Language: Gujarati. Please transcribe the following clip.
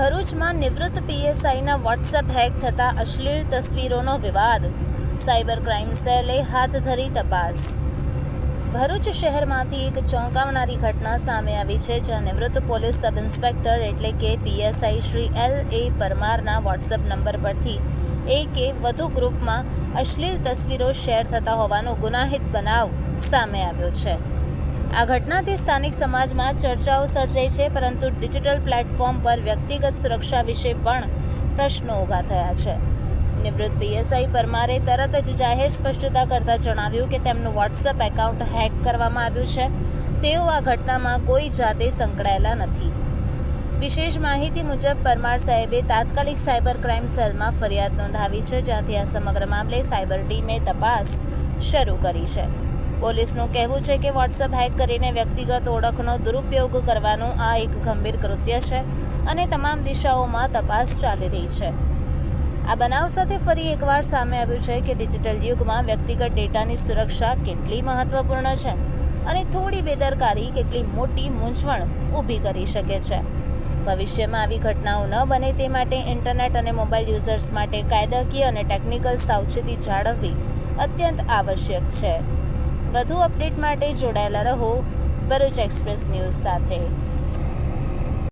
ભરૂચમાં નિવૃત્ત પીએસઆઈના વોટ્સએપ હેક થતા અશ્લીલ તસવીરોનો વિવાદ. સાયબર ક્રાઇમ સેલે હાથ ધરી તપાસ. ભરૂચ શહેરમાંથી એક ચોંકાવનારી ઘટના સામે આવી છે, જ્યાં નિવૃત્ત પોલીસ સબ ઇન્સ્પેક્ટર એટલે કે પીએસઆઈ શ્રી એલ એ પરમારના વોટ્સએપ નંબર પરથી એકે વધુ ગ્રુપમાં અશ્લીલ તસવીરો શેર થતા હોવાનો ગુનાહિત બનાવ સામે આવ્યો છે. આ ઘટનાથી સ્થાનિક સમાજમાં ચર્ચાઓ સર્જાઈ છે, પરંતુ ડિજિટલ પ્લેટફોર્મ પર વ્યક્તિગત સુરક્ષા વિશે પણ પ્રશ્નો ઊભા થયા છે. નિવૃત્ત પીએસઆઈ પરમારે તરત જ જાહેર સ્પષ્ટતા કરતાં જણાવ્યું કે તેમનું વોટ્સએપ એકાઉન્ટ હેક કરવામાં આવ્યું છે. તેઓ આ ઘટનામાં કોઈ જાતે સંકળાયેલા નથી. વિશેષ માહિતી મુજબ, પરમાર સાહેબે તાત્કાલિક સાયબર ક્રાઇમ સેલમાં ફરિયાદ નોંધાવી છે, જ્યાંથી આ સમગ્ર મામલે સાયબર ટીમે તપાસ શરૂ કરી છે. પોલીસનું કહેવું છે કે વોટ્સએપ હેક કરીને વ્યક્તિગત ઓળખનો દુરુપયોગ કરવાનું આ એક ગંભીર કૃત્ય છે અને તમામ દિશાઓમાં તપાસ ચાલી રહી છે. આ બનાવ સાથે ફરી એકવાર સામે આવ્યું છે કે ડિજિટલ યુગમાં વ્યક્તિગત ડેટાની સુરક્ષા કેટલી મહત્વપૂર્ણ છે અને થોડી બેદરકારી કેટલી મોટી મૂંઝવણ ઊભી કરી શકે છે. ભવિષ્યમાં આવી ઘટનાઓ ન બને તે માટે ઇન્ટરનેટ અને મોબાઈલ યુઝર્સ માટે કાયદાકીય અને ટેકનિકલ સાવચેતી જાળવવી અત્યંત આવશ્યક છે. વધુ અપડેટ માટે જોડાયેલા રહો ભરૂચ એક્સપ્રેસ ન્યૂઝ સાથે.